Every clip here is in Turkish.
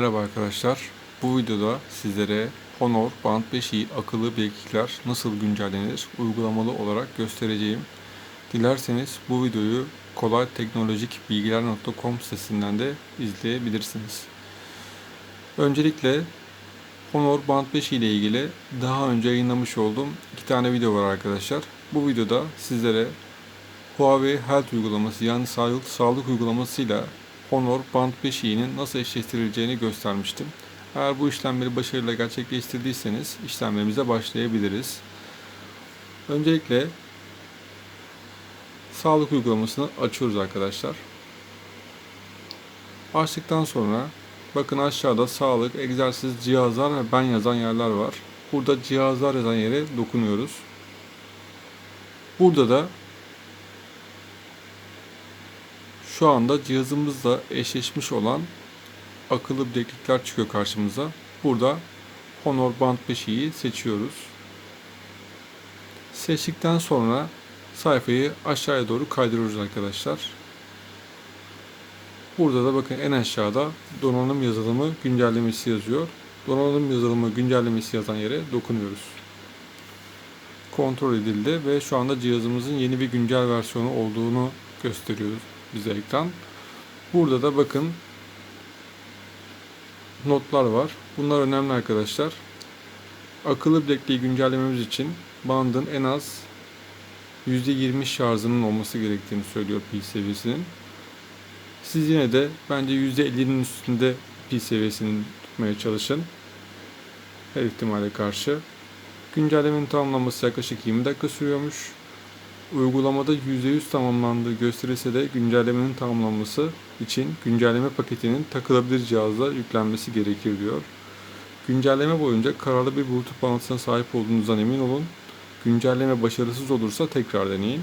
Merhaba arkadaşlar. Bu videoda sizlere Honor Band 5i akıllı bileklikler nasıl güncellenir uygulamalı olarak göstereceğim. Dilerseniz bu videoyu kolayteknolojikbilgiler.com sitesinden de izleyebilirsiniz. Öncelikle Honor Band 5 ile ilgili daha önce yayınlamış olduğum iki tane video var arkadaşlar. Bu videoda sizlere Huawei Health uygulaması yani sağlık, sağlık uygulamasıyla Honor Band 5i'nin nasıl eşleştirileceğini göstermiştim. Eğer bu işlemleri başarıyla gerçekleştirdiyseniz işlemlerimize başlayabiliriz. Öncelikle sağlık uygulamasını açıyoruz arkadaşlar. Açtıktan sonra bakın aşağıda sağlık, egzersiz, cihazlar ve ben yazan yerler var. Burada cihazlar yazan yere dokunuyoruz. Burada da şu anda cihazımızla eşleşmiş olan akıllı bileklikler çıkıyor karşımıza. Burada Honor Band 5i'yi seçiyoruz. Seçtikten sonra sayfayı aşağıya doğru kaydırıyoruz arkadaşlar. Burada da bakın en aşağıda donanım yazılımı güncellemesi yazıyor. Donanım yazılımı güncellemesi yazan yere dokunuyoruz. Kontrol edildi ve şu anda cihazımızın yeni bir güncel versiyonu olduğunu gösteriyoruz bize ekran. Burada da bakın notlar var. Bunlar önemli arkadaşlar. Akıllı bilekliği güncellememiz için bandın en az %20 şarjının olması gerektiğini söylüyor pil seviyesinin. Siz yine de bence %50'nin üstünde pil seviyesini tutmaya çalışın. Her ihtimale karşı. Güncellemenin tamamlanması yaklaşık 20 dakika sürüyormuş. Uygulamada %100 tamamlandığı gösterilse de güncellemenin tamamlanması için güncelleme paketinin takılabilir cihazla yüklenmesi gerekir diyor. Güncelleme boyunca kararlı bir Bluetooth bağlantısına sahip olduğunuzdan emin olun. Güncelleme başarısız olursa tekrar deneyin.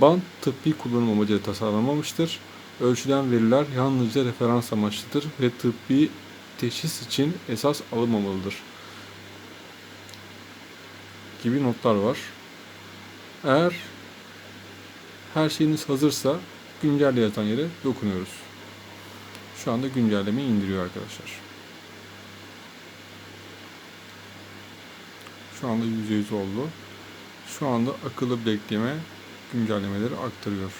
Band tıbbi kullanım amacıyla tasarlanmamıştır. Ölçülen veriler yalnızca referans amaçlıdır ve tıbbi teşhis için esas alınmamalıdır. Gibi notlar var. Eğer her şeyiniz hazırsa güncelle yazan yere dokunuyoruz. Şu anda güncellemeyi indiriyor arkadaşlar. Şu anda %100 oldu. Şu anda akıllı bekleme güncellemeleri aktarıyor.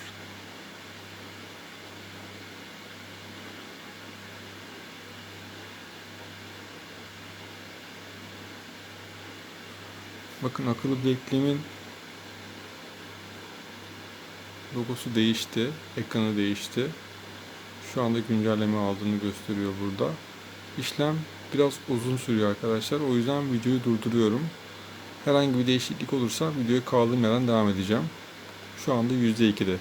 Bakın akıllı bilekliğimin logosu değişti. Ekranı değişti. Şu anda güncelleme aldığını gösteriyor burada. İşlem biraz uzun sürüyor arkadaşlar. O yüzden videoyu durduruyorum. Herhangi bir değişiklik olursa videoya kaldığım yerden devam edeceğim. Şu anda %2'de.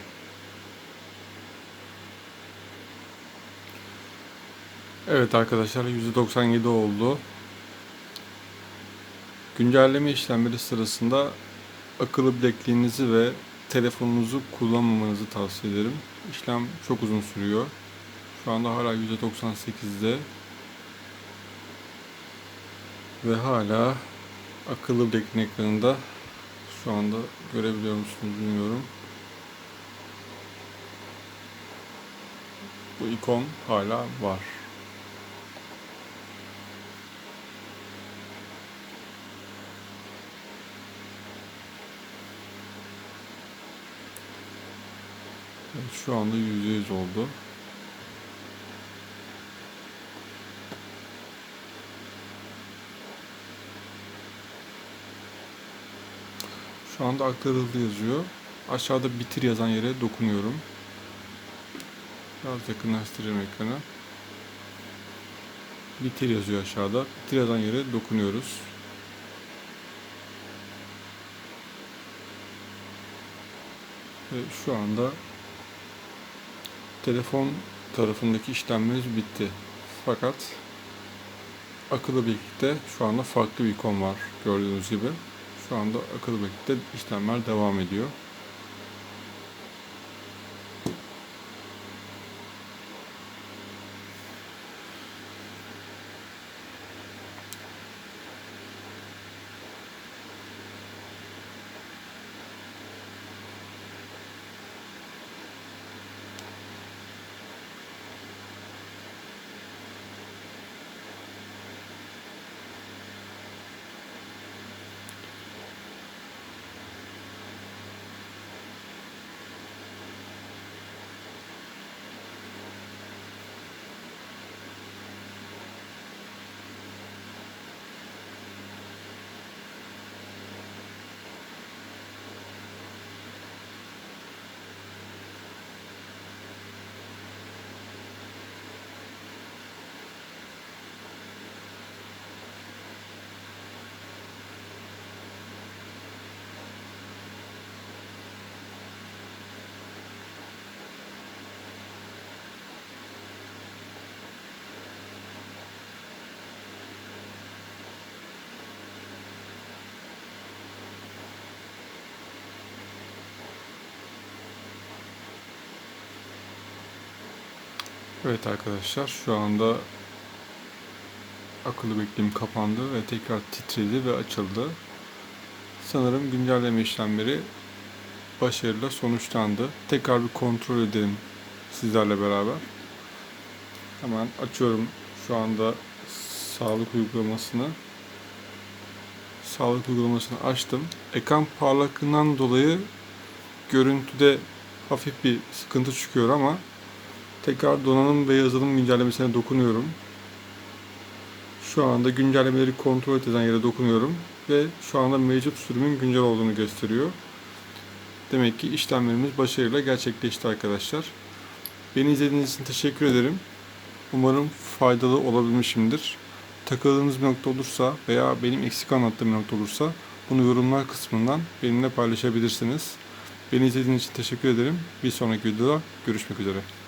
Evet arkadaşlar %97 oldu. Güncelleme işlemleri sırasında akıllı bilekliğinizi ve telefonunuzu kullanmamanızı tavsiye ederim. İşlem çok uzun sürüyor. Şu anda hala %98'de ve hala akıllı bilekliğin ekranında şu anda görebiliyor musunuz bilmiyorum. Bu ikon hala var. Şu anda %100 oldu. Şu anda aktarıldı yazıyor. Aşağıda bitir yazan yere dokunuyorum. Biraz yakınlaştıracağım ekranı. Bitir yazıyor aşağıda. Bitir yazan yere dokunuyoruz. Ve şu anda telefon tarafındaki işlemlerimiz bitti. Fakat akıllı bileklikte şu anda farklı bir ikon var gördüğünüz gibi. Şu anda akıllı bileklikte işlemler devam ediyor. Evet arkadaşlar şu anda akıllı bekleğim kapandı ve tekrar titredi ve açıldı. Sanırım güncelleme işlemleri başarıyla sonuçlandı. Tekrar bir kontrol edelim sizlerle beraber. Hemen açıyorum şu anda sağlık uygulamasını. Sağlık uygulamasını açtım. Ekran parlaklığından dolayı görüntüde hafif bir sıkıntı çıkıyor ama tekrar donanım ve yazılım güncellemesine dokunuyorum. Şu anda güncellemeleri kontrol eden yere dokunuyorum ve şu anda mevcut sürümün güncel olduğunu gösteriyor. Demek ki işlemlerimiz başarıyla gerçekleşti arkadaşlar. Beni izlediğiniz için teşekkür ederim. Umarım faydalı olabilmişimdir. Takıldığınız bir nokta olursa veya benim eksik anlattığım bir nokta olursa bunu yorumlar kısmından benimle paylaşabilirsiniz. Beni izlediğiniz için teşekkür ederim. Bir sonraki videoda görüşmek üzere.